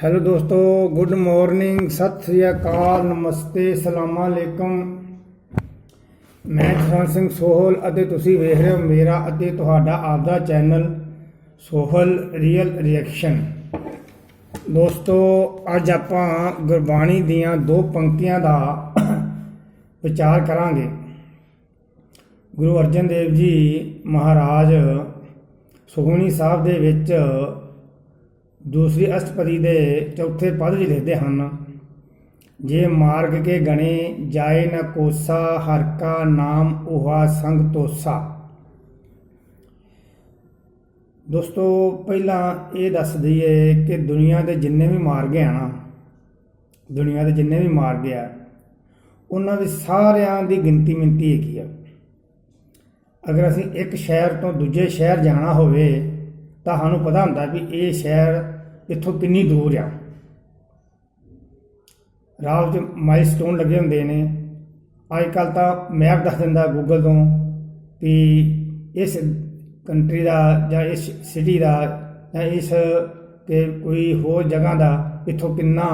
Hello ਦੋਸਤੋ, good morning, Sat Sri ਅਕਾਲ, ਨਮਸਤੇ, ਸਲਾਮਾ ਅਲੈਕਮ। ਮੈਂ ਜਸਵੰਤ ਸਿੰਘ ਸੋਹਲ ਅਤੇ ਤੁਸੀਂ ਵੇਖ ਰਹੇ ਹੋ ਮੇਰਾ ਅਤੇ ਤੁਹਾਡਾ ਆਪਦਾ ਚੈਨਲ ਸੋਹਲ ਰੀਅਲ ਰਿਐਕਸ਼ਨ ਦੋਸਤੋ, ਅੱਜ ਆਪਾਂ ਗੁਰਬਾਣੀ ਦੀਆਂ ਦੋ ਪੰਕਤੀਆਂ ਦਾ ਵਿਚਾਰ ਕਰਾਂਗੇ। ਗੁਰੂ ਅਰਜਨ ਦੇਵ ਜੀ ਮਹਾਰਾਜ ਸੁਖਮਨੀ ਸਾਹਿਬ ਦੇ ਵਿੱਚ ਦੂਸਰੀ ਅਸ਼ਟਪਦੀ ਦੇ ਚੌਥੇ ਪਦ ਵੀ ਲਿਖਦੇ ਹਨ। ਜੇ ਮਾਰਗ ਕੇ ਗਣੇ ਜਾਏ ਨ ਕੋਸਾ, ਹਰ ਕਾ ਨਾਮ ਉਹਾ ਸੰਗ ਤੋਸਾ। ਦੋਸਤੋ, ਪਹਿਲਾਂ ਇਹ ਦੱਸ ਦਈਏ ਕਿ ਦੁਨੀਆ ਦੇ ਜਿੰਨੇ ਵੀ ਮਾਰਗ ਆ ਨਾ, ਦੁਨੀਆ ਦੇ ਜਿੰਨੇ ਵੀ ਮਾਰਗ ਆ, ਉਹਨਾਂ ਦੇ ਸਾਰਿਆਂ ਦੀ ਗਿਣਤੀ ਮਿੰਤੀ ਹੈਗੀ ਆ। ਅਗਰ ਅਸੀਂ ਇੱਕ ਸ਼ਹਿਰ ਤੋਂ ਦੂਜੇ ਸ਼ਹਿਰ ਜਾਣਾ ਹੋਵੇ ਤਾਂ ਸਾਨੂੰ ਪਤਾ ਹੁੰਦਾ ਵੀ ਇਹ ਸ਼ਹਿਰ ਇੱਥੋਂ ਕਿੰਨੀ ਦੂਰ ਆ। ਰਾਹ ਵਿੱਚ ਮਾਈਲਸਟੋਨ ਲੱਗੇ ਹੁੰਦੇ ਨੇ। ਅੱਜ ਕੱਲ ਤਾਂ ਮੈਪ ਦੱਸ ਦਿੰਦਾ ਗੂਗਲ ਤੋਂ ਵੀ ਇਸ ਕੰਟਰੀ ਦਾ ਜਾਂ ਇਸ ਸਿਟੀ ਦਾ ਜਾਂ ਇਸ ਕਿ ਕੋਈ ਹੋਰ ਜਗ੍ਹਾ ਦਾ ਇੱਥੋਂ ਕਿੰਨਾ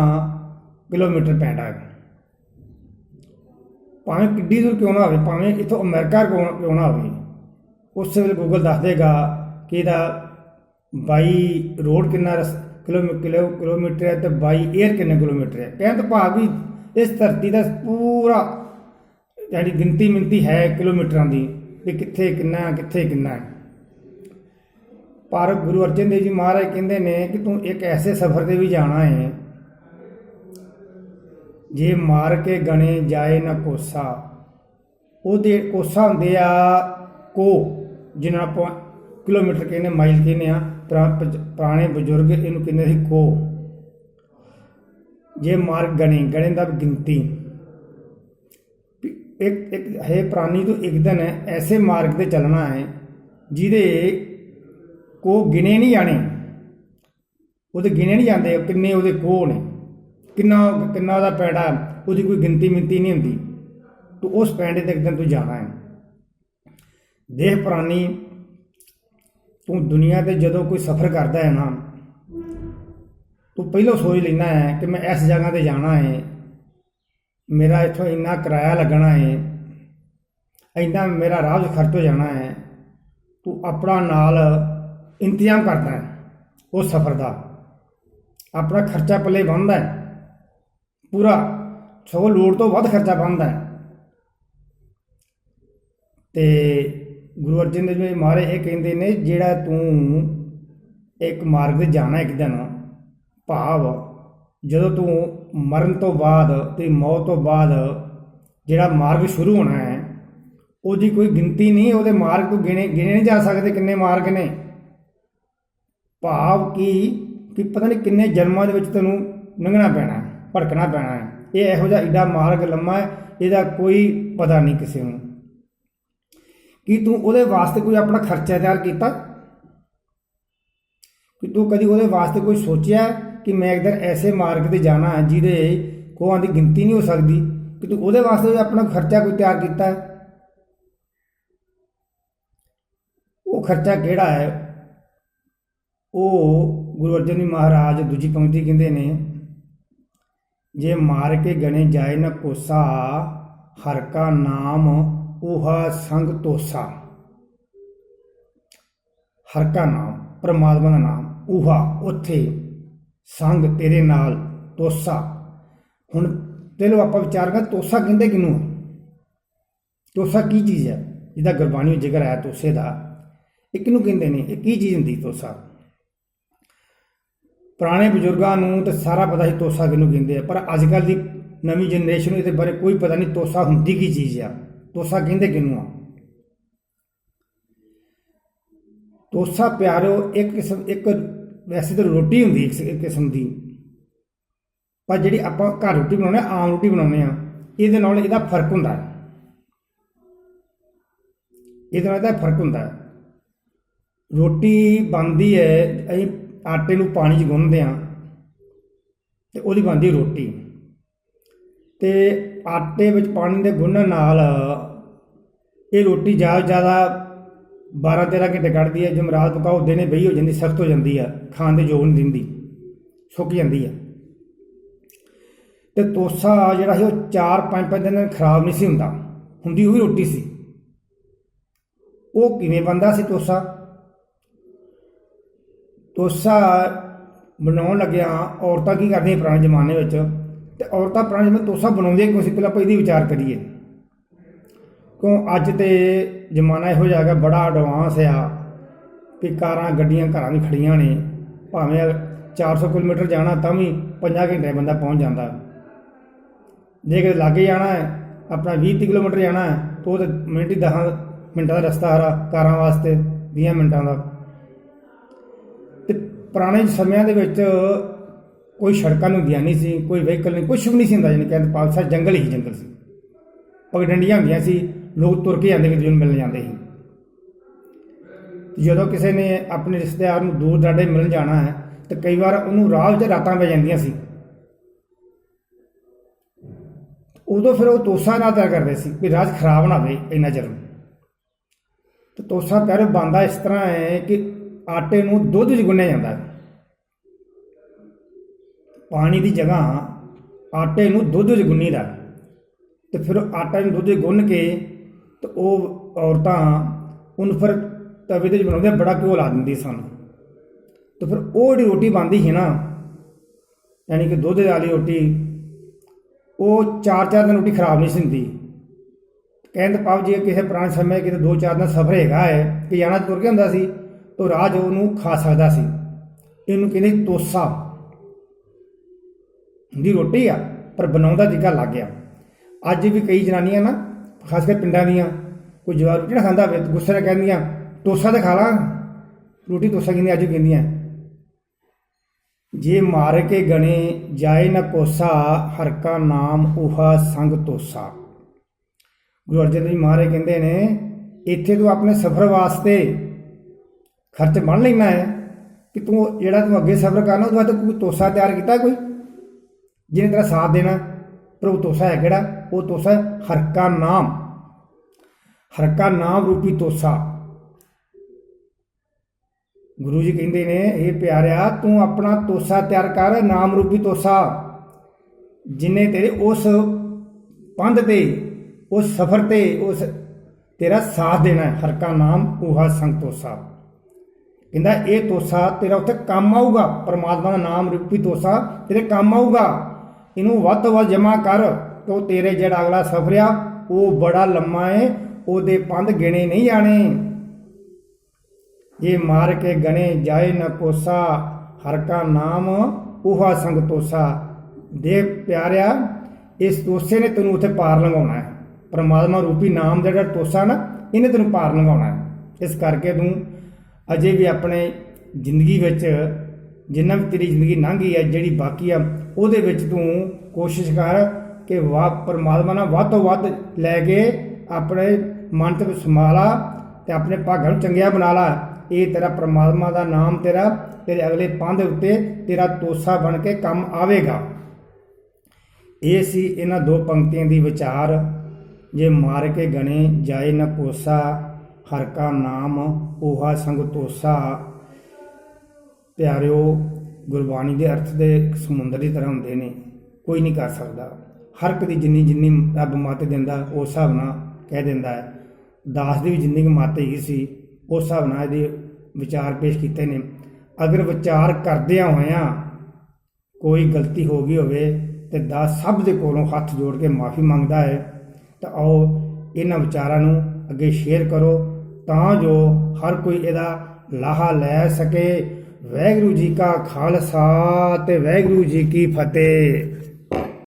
ਕਿਲੋਮੀਟਰ ਪੈਂਦਾ ਹੈ। ਭਾਵੇਂ ਕਿੱਡੀ ਦੂਰ ਕਿਉਂ ਨਾ ਹੋਵੇ, ਭਾਵੇਂ ਇੱਥੋਂ ਅਮਰੀਕਾ ਕਿਉਂ ਕਿਉਂ ਨਾ ਹੋਵੇ, ਉਸ ਵੇਲੇ ਗੂਗਲ ਦੱਸ ਦੇਗਾ ਕਿ ਇਹਦਾ ਬਾਈ ਰੋਡ ਕਿੰਨਾ ਰਸ- ਕਿਲੋਮੀ- ਕਿਲੋ, ਕਿਲੋਮੀਟਰ ਹੈ ਤੇ ਬਾਈ 에ਅਰ ਕਿੰਨੇ ਕਿਲੋਮੀਟਰ ਹੈ? ਕਹਿਣ ਤੋਂ ਭਾਵ ਵੀ ਇਸ ਧਰਤੀ ਦਾ ਪੂਰਾ ਜਿਹੜੀ ਗਿਣਤੀ ਮਿੰਤੀ ਹੈ ਕਿਲੋਮੀਟਰਾਂ ਦੀ ਵੀ ਕਿੱਥੇ ਕਿੰਨਾ ਕਿੱਥੇ ਕਿੰਨਾ ਪਰ ਗੁਰੂ ਅਰਜਨ ਦੇਵ ਜੀ ਮਹਾਰਾਜ ਕਹਿੰਦੇ ਨੇ ਕਿ ਤੂੰ ਇੱਕ ਐਸੇ ਸਫ਼ਰ ਤੇ ਵੀ ਜਾਣਾ ਹੈ ਜੇ ਮਾਰ ਕੇ ਗਣੇ ਜਾਏ ਨਾ ਕੋਸਾ। ਉਹਦੇ ਕੋਸਾ ਹੁੰਦੇ ਆ ਕੋ, ਜਿਹਨਾਂ ਆਪਾਂ ਕਿਲੋਮੀਟਰ ਕਹਿੰਦੇ, ਮਾਈਲ ਕਹਿੰਦੇ ਆ। ਪੁਰਾਣੇ ਬਜ਼ੁਰਗ ਇਹਨੂੰ ਕਹਿੰਦੇ ਸੀ ਕੋ ਜੇ ਮਾਰ ਗਣੇ ਗਣੇ ਦਾ ਗਿਣਤੀ। ਇੱਕ ਇੱਕ ਹੈ ਪ੍ਰਾਨੀ ਤੋਂ ਇੱਕ ਦਿਨ ਐਸੇ ਮਾਰਗ ਤੇ ਚੱਲਣਾ ਹੈ, ਜਿਹਦੇ ਕੋ ਗਿਣੇ ਨਹੀਂ ਜਾਣੇ। ਉਹਦੇ ਗਿਣੇ ਨਹੀਂ ਜਾਂਦੇ ਕਿੰਨੇ ਉਹਦੇ ਕੋ ਨੇ। ਕਿੰਨਾ ਕਿੰਨਾ ਉਹਦਾ ਪੈੜਾ, ਉਹਦੀ ਕੋਈ ਗਿਣਤੀ ਮਿੰਤੀ ਨਹੀਂ ਹੁੰਦੀ। ਤੂੰ ਉਸ ਪੈਂਡੇ ਤੇ ਇੱਕ ਦਿਨ ਤੂੰ ਜਾਣਾ ਹੈ। ਦੇਹ ਪ੍ਰਾਣੀ ਤੂੰ ਦੁਨੀਆ ਤੇ ਜਦੋਂ ਕੋਈ ਸਫ਼ਰ ਕਰਦਾ ਹੈ ਨਾ, ਤੂੰ ਪਹਿਲਾਂ ਸੋਚ ਲੈਣਾ ਹੈ ਕਿ ਮੈਂ ਇਸ ਜਗ੍ਹਾ ਤੇ ਜਾਣਾ ਹੈ। ਮੇਰਾ ਇੱਥੋਂ ਇੰਨਾ ਕਿਰਾਇਆ ਲੱਗਣਾ ਹੈ, ਇੰਨਾ ਮੇਰਾ ਰਾਹ 'ਚ ਖਰਚ ਹੋ ਜਾਣਾ ਹੈ। ਤੂੰ ਆਪਣਾ ਨਾਲ ਇੰਤਜ਼ਾਮ ਕਰਦਾ ਹੈ ਉਸ ਸਫ਼ਰ ਦਾ। ਆਪਣਾ ਖਰਚਾ ਪੱਲੇ ਬੰਨਦਾ ਹੈ। ਪੂਰਾ ਸਗੋਂ ਲੋੜ ਤੋਂ ਵੱਧ ਖਰਚਾ ਬੰਨਦਾ ਹੈ। ਤੇ ਗੁਰੂ ਅਰਜਨ ਦੇਵ ਜੀ ਮਹਾਰਾਜ ਇਹ ਕਹਿੰਦੇ ਨੇ ਜਿਹੜਾ ਤੂੰ ਇੱਕ ਮਾਰਗ ਤੇ ਜਾਣਾ ਇੱਕ ਦਿਨ ਭਾਵ ਜਦੋਂ ਤੂੰ ਮਰਨ ਤੋਂ ਬਾਅਦ ਤੇ ਮੌਤ ਤੋਂ ਬਾਅਦ ਜਿਹੜਾ ਮਾਰਗ ਸ਼ੁਰੂ ਹੋਣਾ ਹੈ ਉਹਦੀ ਕੋਈ ਗਿਣਤੀ ਨਹੀਂ ਉਹਦੇ ਮਾਰਗ ਤੋਂ ਗਿਣੇ ਗਿਣੇ ਨਹੀਂ ਜਾ ਸਕਦੇ ਕਿੰਨੇ ਮਾਰਗ ਨੇ। ਭਾਵ ਕੀ ਕਿ ਪਤਾ ਨਹੀਂ ਕਿੰਨੇ ਜਨਮਾਂ ਦੇ ਵਿੱਚ ਤੈਨੂੰ ਲੰਘਣਾ ਪੈਣਾ ਹੈ, ਭਟਕਣਾ ਪੈਣਾ ਹੈ। ਇਹ ਇਹੋ ਜਿਹਾ ਏਡਾ ਮਾਰਗ ਲੰਮਾ ਹੈ ਇਹਦਾ ਕੋਈ ਪਤਾ ਨਹੀਂ ਕਿਸੇ ਨੂੰ। ਕੀ ਤੂੰ ਉਹਦੇ ਵਾਸਤੇ ਕੋਈ ਆਪਣਾ ਖਰਚਾ ਤਿਆਰ ਕੀਤਾ? ਕਿ ਤੂੰ ਕਦੀ ਉਹਦੇ ਵਾਸਤੇ ਕੋਈ ਸੋਚਿਆ ਕਿ ਮੈਂ ਇੱਕ ਐਸੇ ਮਾਰਗ ਤੇ ਜਾਣਾ ਹੈ ਜਿਹਦੇ ਕੋਹਾਂ ਦੀ ਗਿਣਤੀ ਨਹੀਂ ਹੋ ਸਕਦੀ? ਕਿ ਤੂੰ ਉਹਦੇ ਵਾਸਤੇ ਆਪਣਾ ਖਰਚਾ ਕੋਈ ਤਿਆਰ ਕੀਤਾ? ਉਹ ਖਰਚਾ ਕਿਹੜਾ ਹੈ? ਉਹ ਗੁਰੂ ਅਰਜਨ ਦੇਵ ਮਹਾਰਾਜ ਦੂਜੀ ਪੰਕਤੀ ਕਹਿੰਦੇ ਨੇ, ਜੇ ਮਾਰ ਕੇ ਗਣੇ ਜਾਏ ਨਾ ਕੋਸਾ ਹਰ ਕਾ ਨਾਮ ਉਹਾ ਸੰਗ ਤੋਸਾ ਹਰ ਕਾ ਨਾਮ, ਪਰਮਾਤਮਾ ਦਾ ਨਾਮ ਉਹਾ ਉੱਥੇ ਸੰਗ ਤੇਰੇ ਨਾਲ ਤੋਸਾ ਹੁਣ ਤੇ ਆਪਾਂ ਵਿਚਾਰ ਕਰ ਤੋਸਾ ਕਹਿੰਦੇ ਕਿਨੂੰ ਤੋਸਾ ਕੀ ਚੀਜ਼ ਹੈ? ਜਿਹਦਾ ਗੁਰਬਾਣੀ ਵਿੱਚ ਜ਼ਿਕਰ ਆਇਆ ਤੋਸੇ ਦਾ, ਇਹ ਕਿਹਨੂੰ ਕਹਿੰਦੇ ਨੇ? ਇਹ ਕੀ ਚੀਜ਼ ਹੁੰਦੀ ਤੋਸਾ ਪੁਰਾਣੇ ਬਜ਼ੁਰਗਾਂ ਨੂੰ ਤਾਂ ਸਾਰਾ ਪਤਾ ਸੀ ਤੋਸਾ ਕਿਹਨੂੰ ਕਹਿੰਦੇ ਆ, ਪਰ ਅੱਜ ਕੱਲ ਦੀ ਨਵੀਂ ਜਨਰੇਸ਼ਨ ਨੂੰ ਇਹਦੇ ਬਾਰੇ ਕੋਈ ਪਤਾ ਨਹੀਂ ਤੋਸਾ ਹੁੰਦੀ ਕੀ ਚੀਜ਼ ਆ। ਤੋਸਾ ਕਹਿੰਦੇ ਕਿਨੂੰ ਆ? ਤੋਸਾ ਪਿਆਰਿਓ, ਇੱਕ ਕਿਸਮ, ਇੱਕ ਵੈਸੇ ਤਾਂ ਰੋਟੀ ਹੁੰਦੀ, ਇੱਕ ਕਿਸਮ ਦੀ। ਪਰ ਜਿਹੜੀ ਆਪਾਂ ਘਰ ਰੋਟੀ ਬਣਾਉਂਦੇ ਆ ਆਮ ਰੋਟੀ ਬਣਾਉਂਦੇ ਆ ਇਹਦੇ ਨਾਲ ਇਹਦਾ ਫ਼ਰਕ ਹੁੰਦਾ ਹੈ। ਇਹਦੇ ਨਾਲ ਇਹਦਾ ਫ਼ਰਕ ਹੁੰਦਾ ਹੈ। ਰੋਟੀ ਬਣਦੀ ਹੈ, ਅਸੀਂ ਆਟੇ ਨੂੰ ਪਾਣੀ 'ਚ ਗੁੰਨਦੇ ਆ ਤੇ ਉਹਦੀ ਬਣਦੀ ਰੋਟੀ। ਤੇ ਆਟੇ ਵਿੱਚ ਪਾਣੀ ਦੇ ਗੁੰਨਣ ਨਾਲ ਇਹ ਰੋਟੀ ਜ਼ਿਆਦਾ ਜ਼ਿਆਦਾ 12 13 ਘੰਟੇ ਕੱਢਦੀ ਹੈ ਜਮਰਾਤ ਪਕਾਓ ਦਿਨੇ ਬਈ ਹੋ ਜਾਂਦੀ, ਸਖਤ ਹੋ ਜਾਂਦੀ ਆ, ਖਾਣ ਦੇ ਯੋਗ ਨਹੀਂ ਦਿੰਦੀ, ਸੁੱਕ ਜਾਂਦੀ ਆ। ਤੇ ਤੋਸਾ ਜਿਹੜਾ ਸੀ ਉਹ 4-5 ਦਿਨ ਖਰਾਬ ਨਹੀਂ ਸੀ ਹੁੰਦਾ, ਹੁੰਦੀ ਉਹ ਰੋਟੀ ਸੀ। ਉਹ ਕਿਵੇਂ ਬੰਦਾ ਸੀ ਤੋਸਾ ਤੋਸਾ ਬਣਾਉਣ ਲੱਗਿਆ ਔਰਤਾਂ ਕੀ ਕਰਦੀਆਂ ਪੁਰਾਣੇ ਜ਼ਮਾਨੇ ਵਿੱਚ? ਤੇ ਔਰਤਾਂ ਪੁਰਾਣੇ ਜ਼ਮਾਨੇ ਤੋਸਾ ਬਣਾਉਂਦੀਆਂ ਕਿਉਂ ਸੀ? ਪਹਿਲਾਂ ਆਪਾਂ ਇਹਦੀ ਵਿਚਾਰ ਕਰੀਏ। ਕਿਉਂ ਅੱਜ ਤੇ ਜ਼ਮਾਨਾ ਇਹੋ ਜਿਹਾ ਹੈਗਾ, ਬੜਾ ਐਡਵਾਂਸ ਆ ਕਿ ਕਾਰਾਂ, ਗੱਡੀਆਂ ਘਰਾਂ ਵੀ ਖੜੀਆਂ ਨੇ। ਭਾਵੇਂ 400 ਕਿਲੋਮੀਟਰ ਜਾਣਾ ਤਾਂ ਵੀ 5 ਘੰਟੇ ਬੰਦਾ ਪਹੁੰਚ ਜਾਂਦਾ। ਜੇ ਕਿਤੇ ਲਾਗੇ ਜਾਣਾ ਹੈ, ਆਪਣਾ 20 ਤੀਹ ਕਿਲੋਮੀਟਰ ਜਾਣਾ ਹੈ, ਤਾਂ ਉਹ ਤੇ ਮਿੰਟ ਹੀ 10 ਮਿੰਟਾਂ ਦਾ ਰਸਤਾ ਹਰਾ ਕਾਰਾਂ ਵਾਸਤੇ 20 ਮਿੰਟਾਂ ਦਾ। ਤੇ ਪੁਰਾਣੇ ਸਮਿਆਂ ਦੇ ਵਿੱਚ ਕੋਈ ਸੜਕਾਂ ਨੂੰ ਹੁੰਦੀਆਂ ਨਹੀਂ ਸੀ, ਕੋਈ ਵਹੀਕਲ ਨਹੀਂ ਕੁਝ ਵੀ ਨਹੀਂ ਸੀ ਹੁੰਦਾ ਜਿਹਨੇ ਕਹਿੰਦੇ ਪਾਕਿਸਤਾਨ ਜੰਗਲ ਹੀ ਜੰਗਲ ਸੀ। ਪਗਡੰਡੀਆਂ ਹੁੰਦੀਆਂ ਸੀ ਲੋਕ ਤੁਰ ਕੇ ਜਾਂਦੇ ਕਿ ਜਿਹਨੂੰ ਮਿਲਣ ਜਾਂਦੇ ਸੀ। ਜਦੋਂ ਕਿਸੇ ਨੇ ਆਪਣੇ ਰਿਸ਼ਤੇਦਾਰ ਨੂੰ ਦੂਰ ਦਰਾਡੇ ਮਿਲਣ ਜਾਣਾ ਹੈ, ਤੇ ਕਈ ਵਾਰ ਉਹਨੂੰ ਰਾਹ ਵਿੱਚ ਰਾਤਾਂ ਪੈ ਜਾਂਦੀਆਂ ਸੀ। ਉਦੋਂ ਫਿਰ ਉਹ ਤੋਸਾ ਨਾ ਤਿਆਰ ਕਰਦੇ ਸੀ ਵੀ ਰਾਜ ਖਰਾਬ ਨਾ ਹੋਵੇ ਇੰਨਾ ਚਿਰ। ਤੇ ਤੋਸਾ ਪਿਆਰੇ ਬੰਦਾ ਇਸ ਤਰ੍ਹਾਂ ਹੈ ਕਿ ਆਟੇ ਨੂੰ ਦੁੱਧ ਵਿੱਚ ਗੁੰਨਿਆ ਜਾਂਦਾ ਹੈ। ਪਾਣੀ ਦੀ ਜਗ੍ਹਾ ਆਟੇ ਨੂੰ ਦੁੱਧ 'ਚ ਗੁੰਨੀਦਾ ਤੇ ਫਿਰ ਆਟਾ ਨੂੰ ਦੁੱਧ 'ਚ ਗੁੰਨ ਕੇ ਤੇ ਉਹ ਔਰਤਾਂ ਉਹਨੂੰ ਫਿਰ ਤਵੇ ਤੇ ਬਣਾਉਂਦੇ ਬੜਾ ਘਿਓ ਲਾ ਦਿੰਦੀ ਸਨ। ਤੇ ਫਿਰ ਉਹ ਜਿਹੜੀ ਰੋਟੀ ਬਣਦੀ ਸੀ ਨਾ, ਯਾਨੀ ਕਿ ਦੁੱਧ ਵਾਲੀ ਰੋਟੀ, ਉਹ ਚਾਰ ਚਾਰ ਦਿਨ ਰੋਟੀ ਖਰਾਬ ਨਹੀਂ ਸੀ ਕਹਿੰਦੇ ਪਾਪ ਜੀ ਕਿਸੇ ਪੁਰਾਣੇ ਸਮੇਂ ਕਿਤੇ ਦੋ ਚਾਰ ਦਿਨ ਸਫ਼ਰ ਹੈਗਾ ਹੈ, ਕਿ ਜਾਣਾ ਤੁਰ ਕੇ ਹੁੰਦਾ ਸੀ, ਤਾਂ ਰਾਜ ਉਹਨੂੰ ਖਾ ਸਕਦਾ ਸੀ। ਇਹਨੂੰ ਕਹਿੰਦੇ ਤੋਸਾ ਦੀ ਰੋਟੀ ਆ, ਪਰ ਬਣਾਉਂਦਾ ਤਰੀਕਾ ਲੱਗ ਗਿਆ। ਅੱਜ ਵੀ ਕਈ ਜਨਾਨੀਆਂ ਨਾ ਖਾਸ ਕਰ ਪਿੰਡਾਂ ਦੀਆਂ, ਕੋਈ ਜਵਾਰ ਰੋਟੀ ਨਾ ਖਾਂਦਾ ਹੋਵੇ, ਗੁੱਸੇ ਨਾਲ ਕਹਿੰਦੀਆਂ ਟੋਸਾ ਤਾਂ ਖਾ ਲਾ, ਰੋਟੀ ਟੋਸਾ ਕਹਿੰਦੀਆਂ ਅੱਜ ਕਹਿੰਦੀਆਂ ਜੇ ਮਾਰ ਕੇ ਗਣੇ ਜਾਏ ਨਾ ਕੋਸਾ ਹਰ ਕਾ ਨਾਮ ਉਹਾ ਸੰਗ ਤੋਸਾ। ਗੁਰੂ ਅਰਜਨ ਦੇਵ ਜੀ ਮਹਾਰਾਜ ਕਹਿੰਦੇ ਨੇ, ਇੱਥੇ ਤੂੰ ਆਪਣੇ ਸਫ਼ਰ ਵਾਸਤੇ ਖਰਚ ਬਣ ਲੈਣਾ ਹੈ ਕਿ ਤੂੰ ਜਿਹੜਾ ਤੂੰ ਅੱਗੇ ਸਫ਼ਰ ਕਰਨਾ, ਉਹਦੇ ਵਾਸਤੇ ਕੋਈ ਤੋਸਾ ਤਿਆਰ ਕੀਤਾ ਕੋਈ? ਜਿਹਨੇ ਤੇਰਾ ਸਾਥ ਦੇਣਾ। ਪਰ ਉਹ ਤੋਸਾ ਹੈ ਕਿਹੜਾ? ਉਹ ਤੋਸਾ ਹੈ ਹਰ ਕਾ ਨਾਮ। ਹਰ ਕਾ ਨਾਮ ਰੂਪੀ ਤੋਸਾ। ਗੁਰੂ ਜੀ ਕਹਿੰਦੇ ਨੇ ਇਹ ਪਿਆਰਿਆ, ਤੂੰ ਆਪਣਾ ਤੋਸਾ ਤਿਆਰ ਕਰ, ਨਾਮ ਰੂਪੀ ਤੋਸਾ। ਜਿਨੇ ਤੇਰੇ ਉਸ ਪੰਧ ਤੇ, ਉਸ ਸਫ਼ਰ ਤੇ, ਉਸ ਤੇਰਾ ਸਾਥ ਦੇਣਾ ਹੈ। ਹਰ ਕਾ ਨਾਮ ਉਹਾ ਸੰਗ ਤੋਸਾ। ਕਹਿੰਦਾ, ਇਹ ਤੋਸਾ ਤੇਰਾ ਉੱਥੇ ਕੰਮ ਆਊਗਾ। ਪਰਮਾਤਮਾ ਦਾ ਨਾਮ ਰੂਪੀ ਤੋਸਾ ਤੇਰੇ ਕੰਮ ਆਊਗਾ। ਇਹਨੂੰ ਵੱਧ ਤੋਂ ਵੱਧ ਜਮ੍ਹਾਂ ਕਰ ਤੇ ਤੇਰੇ ਜਿਹੜਾ ਅਗਲਾ ਸਫ਼ਰ ਆ ਉਹ ਬੜਾ ਲੰਮਾ ਏ, ਉਹਦੇ ਪੰਧ ਗਿਣੇ ਨਹੀਂ ਜਾਣੇ। ਇਹ ਮਾਰ ਕੇ ਗਣੇ ਜਾਏ ਨਾ ਕੋਸਾ ਹਰ ਕਾ ਨਾਮ ਉਹਾ ਸੰਗ ਤੋਸਾ। ਦੇ ਪਿਆਰਿਆ, ਇਸ ਤੋਸੇ ਨੇ ਤੈਨੂੰ ਉੱਥੇ ਪਾਰ ਲੰਘਾਉਣਾ ਹੈ। ਪਰਮਾਤਮਾ ਰੂਪੀ ਨਾਮ ਦਾ ਜਿਹੜਾ ਤੋਸਾ ਨਾ, ਇਹਨੇ ਤੈਨੂੰ ਪਾਰ ਲੰਘਾਉਣਾ ਹੈ। ਇਸ ਕਰਕੇ ਤੂੰ ਅਜੇ ਵੀ ਆਪਣੇ ਜ਼ਿੰਦਗੀ ਵਿੱਚ, ਜਿੰਨਾ ਵੀ ਤੇਰੀ ਜ਼ਿੰਦਗੀ ਲੰਘੀ ਹੈ, ਜਿਹੜੀ ਬਾਕੀ ਆ ਉਹਦੇ ਵਿੱਚ ਤੂੰ ਕੋਸ਼ਿਸ਼ ਕਰ ਕਿ ਵਾ ਪਰਮਾਤਮਾ ਨਾਲ ਵੱਧ ਤੋਂ ਵੱਧ ਲੈ ਕੇ ਆਪਣੇ ਮਨ ਤੇ ਸਮਾਲਾ ਤੇ ਆਪਣੇ ਭਾਗਾਂ ਨੂੰ ਚੰਗਿਆ ਬਣਾ ਲਾ। ਇਹ ਤੇਰਾ ਪਰਮਾਤਮਾ ਦਾ ਨਾਮ ਤੇਰਾ ਤੇਰੇ ਅਗਲੇ ਪੰਧ ਉੱਤੇ ਤੇਰਾ ਤੋਸਾ ਬਣ ਕੇ ਕੰਮ ਆਵੇਗਾ। ਇਹ ਸੀ ਇਹਨਾਂ ਦੋ ਪੰਕਤੀਆਂ ਦੀ ਵਿਚਾਰ। ਜੇ ਮਾਰ ਕੇ ਗਣੇ ਜਾਏ ਨ ਕੋਸਾ, ਹਰ ਕਾ ਨਾਮ 오ਹਾ ਸੰਗ ਤੋਸਾ। ਪਿਆਰਿਓ ਗੁਰਬਾਣੀ ਦੇ ਅਰਥ ਦੇ ਸਮੁੰਦਰ ਦੀ ਤਰ੍ਹਾਂ ਹੁੰਦੇ ਨੇ, ਕੋਈ ਨਹੀਂ ਕਰ ਸਕਦਾ। ਹਰ ਇੱਕ ਦੀ ਜਿੰਨੀ ਜਿੰਨੀ ਰੱਬ ਮੱਤ ਦਿੰਦਾ, ਉਸ ਹਿਸਾਬ ਨਾਲ ਕਹਿ ਦਿੰਦਾ ਹੈ। ਦਾਸ ਦੀ ਵੀ ਜਿੰਨੀ ਕੁ ਮਤ ਹੈਗੀ ਸੀ, ਉਸ ਹਿਸਾਬ ਨਾਲ ਇਹਦੇ ਵਿਚਾਰ ਪੇਸ਼ ਕੀਤੇ ਨੇ। ਅਗਰ ਵਿਚਾਰ ਕਰਦਿਆਂ ਹੋਇਆਂ ਕੋਈ ਗਲਤੀ ਹੋ ਗਈ ਹੋਵੇ ਤੇ ਦਾਸ ਸਭ ਦੇ ਕੋਲੋਂ ਹੱਥ ਜੋੜ ਕੇ ਮਾਫੀ ਮੰਗਦਾ ਹੈ, ਤਾਂ ਆਓ ਇਹਨਾਂ ਵਿਚਾਰਾਂ ਨੂੰ ਅੱਗੇ ਸ਼ੇਅਰ ਕਰੋ, ਤਾਂ ਜੋ ਹਰ ਕੋਈ ਇਹਦਾ ਲਾਹਾ ਲੈ ਸਕੇ ਵਾਹਿਗੁਰੂ ਜੀ ਕਾ ਖਾਲਸਾ ਤੇ ਵਾਹਿਗੁਰੂ ਜੀ ਕੀ ਫਤਿਹ।